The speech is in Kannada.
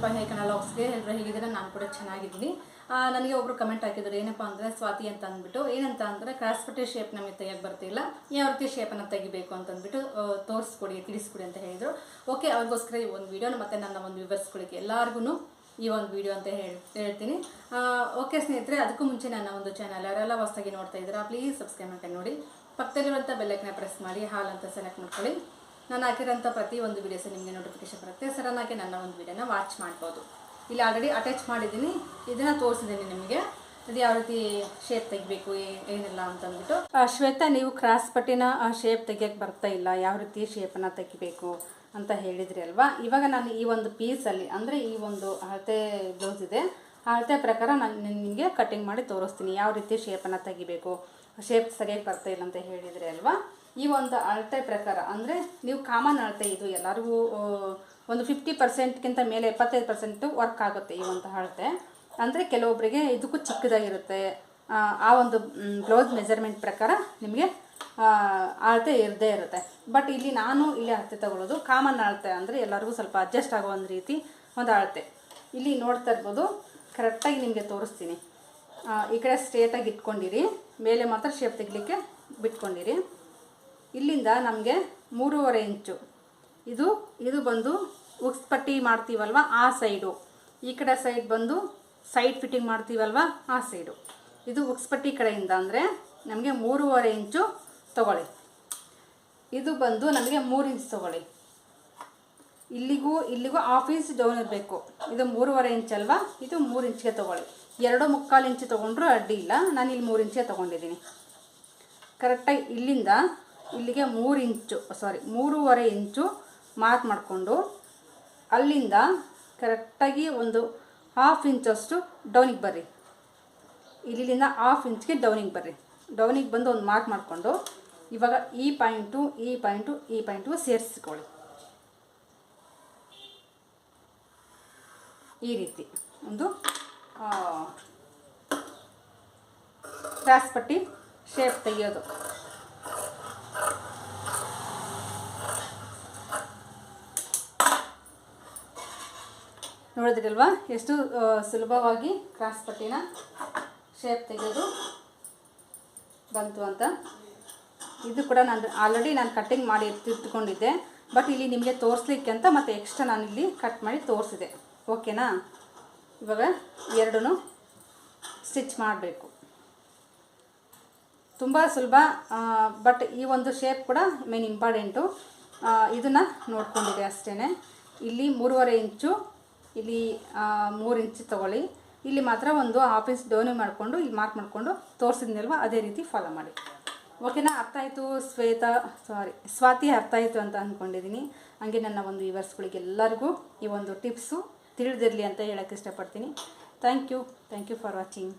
ಶಿಲ್ಪ ಹೇಕನ ಲಾಕ್ಸ್ಗೆ ಎಲ್ಲರೂ ಹೇಗಿದ್ದೀರ? ನಾನು ಕೂಡ ಚೆನ್ನಾಗಿದ್ದೀನಿ. ನನಗೆ ಒಬ್ಬರು ಕಮೆಂಟ್ ಹಾಕಿದ್ರು, ಏನಪ್ಪ ಅಂದರೆ ಸ್ವಾತಿ ಅಂತ ಅಂದ್ಬಿಟ್ಟು, ಏನಂತ ಅಂದರೆ ಕ್ರಾಸ್ಪಟ್ಟಿ ಶೇಪ್ ನಮಗೆ ತೆಗಿಯೋಕ್ಕೆ ಬರ್ತಿಲ್ಲ, ಯಾವ ರೀತಿ ಶೇಪನ್ನು ತೆಗಿಬೇಕು ಅಂತಂದ್ಬಿಟ್ಟು ತೋರಿಸ್ಕೊಡಿ, ತಿಳಿಸ್ಕೊಡಿ ಅಂತ ಹೇಳಿದರು. ಓಕೆ ಅವ್ರಿಗೋಸ್ಕರ ಈ ಒಂದು ವೀಡಿಯೋನ ಮತ್ತು ನನ್ನ ಒಂದು ವಿವರಿಸ್ಕೊಳಿಕ್ಕೆ ಎಲ್ಲರಿಗೂ ಈ ಒಂದು ವಿಡಿಯೋ ಅಂತ ಹೇಳಿ, ಹೇಳ್ತೀನಿ. ಓಕೆ ಸ್ನೇಹಿತರೆ, ಅದಕ್ಕೂ ಮುಂಚೆ ನನ್ನ ಒಂದು ಚಾನಲ್ ಯಾರೆಲ್ಲ ಹೊಸದಾಗಿ ನೋಡ್ತಾ ಇದ್ದೀರಾ ಪ್ಲೀಸ್ ಸಬ್ಸ್ಕ್ರೈಬ್ ಮಾಡ್ಕೊಂಡು ನೋಡಿ. ಪಕ್ಕದಲ್ಲಿರುವಂಥ ಬೆಲ್ಲೈಕನ್ನ ಪ್ರೆಸ್ ಮಾಡಿ, ಹಾಲ್ ಅಂತ ಸೆಲೆಕ್ಟ್ ಮಾಡ್ಕೊಳ್ಳಿ. ನಾನು ಹಾಕಿರೋಂಥ ಪ್ರತಿ ಒಂದು ವೀಡಿಯೋಸ್ ನಿಮಗೆ ನೋಟಿಫಿಕೇಶನ್ ಬರುತ್ತೆ. ಸಡನ್ನಾಗಿ ನನ್ನ ಒಂದು ವೀಡಿಯೋನ ವಾಚ್ ಮಾಡ್ಬೋದು. ಇಲ್ಲಿ ಆಲ್ರೆಡಿ ಅಟ್ಯಾಚ್ ಮಾಡಿದ್ದೀನಿ. ಇದನ್ನು ತೋರಿಸಿದ್ದೀನಿ ನಿಮಗೆ. ಅದು ಯಾವ ರೀತಿ ಶೇಪ್ ತೆಗಿಬೇಕು ಏನಿಲ್ಲ ಅಂತಂದ್ಬಿಟ್ಟು ಶ್ವೇತಾ, ನೀವು ಕ್ರಾಸ್ ಪಟ್ಟಿನ ಶೇಪ್ ತೆಗಿಯೋಕ್ಕೆ ಬರ್ತಾ ಇಲ್ಲ. ಯಾವ ರೀತಿ ಶೇಪನ್ನು ತೆಗಿಬೇಕು ಅಂತ ಹೇಳಿದ್ರಿ ಅಲ್ವಾ? ಇವಾಗ ನಾನು ಈ ಒಂದು ಪೀಸಲ್ಲಿ ಅಂದರೆ ಈ ಒಂದು ಅಳತೆ ಬ್ಲೌಸ್ ಇದೆ, ಆ ಅಳತೆ ಪ್ರಕಾರ ನಾನು ನಿಮಗೆ ಕಟಿಂಗ್ ಮಾಡಿ ತೋರಿಸ್ತೀನಿ. ಯಾವ ರೀತಿ ಶೇಪನ್ನು ತೆಗಿಬೇಕು ಶೇಪ್ ಸರಿಯಾಗಿ ಬರ್ತಾ ಇಲ್ಲ ಅಂತ ಹೇಳಿದ್ರಿ ಅಲ್ವಾ? ಈ ಒಂದು ಅಳತೆ ಪ್ರಕಾರ ಅಂದರೆ ನೀವು ಕಾಮನ್ ಅಳತೆ ಇದು ಎಲ್ಲರಿಗೂ ಒಂದು ಫಿಫ್ಟಿ ಪರ್ಸೆಂಟ್ಗಿಂತ ಮೇಲೆ ಎಪ್ಪತ್ತೈದು ಪರ್ಸೆಂಟು ವರ್ಕ್ ಆಗುತ್ತೆ ಈ ಒಂದು ಅಳತೆ. ಅಂದರೆ ಕೆಲವೊಬ್ಬರಿಗೆ ಇದಕ್ಕೂ ಚಿಕ್ಕದಾಗಿರುತ್ತೆ. ಆ, ಆ ಒಂದು ಬ್ಲೌಸ್ ಮೆಜರ್ಮೆಂಟ್ ಪ್ರಕಾರ ನಿಮಗೆ ಅಳತೆ ಇರದೇ ಇರುತ್ತೆ. ಬಟ್ ಇಲ್ಲಿ ನಾನು ಇಲ್ಲಿ ಅಳತೆ ತಗೊಳ್ಳೋದು ಕಾಮನ್ ಅಳತೆ ಅಂದರೆ ಎಲ್ಲರಿಗೂ ಸ್ವಲ್ಪ ಅಡ್ಜಸ್ಟ್ ಆಗೋ ಒಂದು ರೀತಿ ಒಂದು ಅಳತೆ. ಇಲ್ಲಿ ನೋಡ್ತಾ ಇರ್ಬೋದು ಕರೆಕ್ಟಾಗಿ ನಿಮಗೆ ತೋರಿಸ್ತೀನಿ. ಈ ಕಡೆ ಸ್ಟ್ರೇಟಾಗಿ ಇಟ್ಕೊಂಡಿರಿ. ಮೇಲೆ ಮಾತ್ರ ಶೇಪ್ ತೆಗಿಲಿಕ್ಕೆ ಬಿಟ್ಕೊಂಡಿರಿ. ಇಲ್ಲಿಂದ ನಮಗೆ ಮೂರುವರೆ ಇಂಚು. ಇದು ಇದು ಬಂದು ಉಕ್ಸ್ ಪಟ್ಟಿ ಮಾಡ್ತೀವಲ್ವ? ಆ ಸೈಡು. ಈ ಕಡೆ ಸೈಡ್ ಬಂದು ಸೈಡ್ ಫಿಟ್ಟಿಂಗ್ ಮಾಡ್ತೀವಲ್ವ? ಆ ಸೈಡು. ಇದು ಉಕ್ಸ್ ಪಟ್ಟಿ ಕಡೆಯಿಂದ ಅಂದರೆ ನಮಗೆ ಮೂರುವರೆ ಇಂಚು ತಗೊಳ್ಳಿ. ಇದು ಬಂದು ನಮಗೆ ಮೂರು ಇಂಚ್ ತಗೊಳ್ಳಿ. ಇಲ್ಲಿಗೂ ಇಲ್ಲಿಗೂ ಹಾಫ್ ಇಂಚ್ ಡೌನ್ ಇರಬೇಕು. ಇದು ಮೂರುವರೆ ಇಂಚ್ ಅಲ್ವಾ? ಇದು ಮೂರು ಇಂಚ್ಗೆ ತೊಗೊಳ್ಳಿ. ಎರಡು ಮುಕ್ಕಾಲು ಇಂಚು ತೊಗೊಂಡ್ರೂ ಅಡ್ಡಿ ಇಲ್ಲ. ನಾನು ಇಲ್ಲಿ ಮೂರು ಇಂಚಿಗೆ ತೊಗೊಂಡಿದ್ದೀನಿ. ಕರೆಕ್ಟಾಗಿ ಇಲ್ಲಿಂದ ಇಲ್ಲಿಗೆ ಮೂರು ಇಂಚು ಸಾರಿ ಮೂರುವರೆ ಇಂಚು ಮಾರ್ಕ್ ಮಾಡಿಕೊಂಡು ಅಲ್ಲಿಂದ ಕರೆಕ್ಟಾಗಿ ಒಂದು ಹಾಫ್ ಇಂಚಷ್ಟು ಡೌನಿಗೆ ಬರ್ರಿ. ಇಲ್ಲಿಂದ ಹಾಫ್ ಇಂಚ್ಗೆ ಡೌನಿಗೆ ಬರ್ರಿ. ಡೌನಿಗೆ ಬಂದು ಒಂದು ಮಾರ್ಕ್ ಮಾಡಿಕೊಂಡು ಇವಾಗ ಈ ಪಾಯಿಂಟು ಈ ಪಾಯಿಂಟು ಈ ಪಾಯಿಂಟು ಸೇರಿಸ್ಕೊಳ್ಳಿ. ಈ ರೀತಿ ಒಂದು ಕ್ರಾಸ್ ಪಟ್ಟಿ ಶೇಪ್ ತೆಗೆಯೋದು. ನೋಡಿದ್ರಲ್ವಾ? ಎಷ್ಟು ಸುಲಭವಾಗಿ ಕ್ರಾಸ್ ಪಟ್ಟಿನ ಶೇಪ್ ತೆಗೆದು ಬಂತು ಅಂತ. ಇದು ಕೂಡ ನಾನು ಆಲ್ರೆಡಿ ನಾನು ಕಟ್ಟಿಂಗ್ ಮಾಡಿ ಇಟ್ಕೊಂಡಿದ್ದೆ ಬಟ್ ಇಲ್ಲಿ ನಿಮಗೆ ತೋರಿಸ್ಲಿಕ್ಕೆ ಅಂತ ಮತ್ತೆ ಎಕ್ಸ್ಟ್ರಾ ನಾನು ಇಲ್ಲಿ ಕಟ್ ಮಾಡಿ ತೋರಿಸಿದೆ. ಓಕೆನಾ ಇವಾಗ ಎರಡೂ ಸ್ಟಿಚ್ ಮಾಡಬೇಕು. ತುಂಬ ಸುಲಭ ಬಟ್ ಈ ಒಂದು ಶೇಪ್ ಕೂಡ ಮೇನ್ ಇಂಪಾರ್ಟೆಂಟು ಇದನ್ನು ನೋಡ್ಕೊಂಡಿದೆ ಅಷ್ಟೇ ಇಲ್ಲಿ ಮೂರುವರೆ ಇಂಚು ಇಲ್ಲಿ ಮೂರು ಇಂಚ್ ತೊಗೊಳ್ಳಿ. ಇಲ್ಲಿ ಮಾತ್ರ ಒಂದು ಹಾಫ್ ಇಂಚ್ ಡೌನಿ ಮಾಡಿಕೊಂಡು, ಇಲ್ಲಿ ಮಾರ್ಕ್ ಮಾಡಿಕೊಂಡು ತೋರಿಸಿದ್ನಲ್ವ, ಅದೇ ರೀತಿ ಫಾಲೋ ಮಾಡಿ. ಓಕೆನಾ ಅರ್ಥ ಆಯಿತು, ಶ್ವೇತ ಸಾರಿ ಸ್ವಾತಿ ಅರ್ಥ ಆಯಿತು ಅಂತ ಅಂದ್ಕೊಂಡಿದ್ದೀನಿ ಹಾಗೆ ನನ್ನ ಒಂದು ಇವರ್ಸ್ಗಳಿಗೆಲ್ಲರಿಗೂ ಈ ಒಂದು ಟಿಪ್ಸು ತಿಳಿದಿರಲಿ ಅಂತ ಹೇಳೋಕ್ಕೆ ಇಷ್ಟಪಡ್ತೀನಿ. Thank you thank you for watching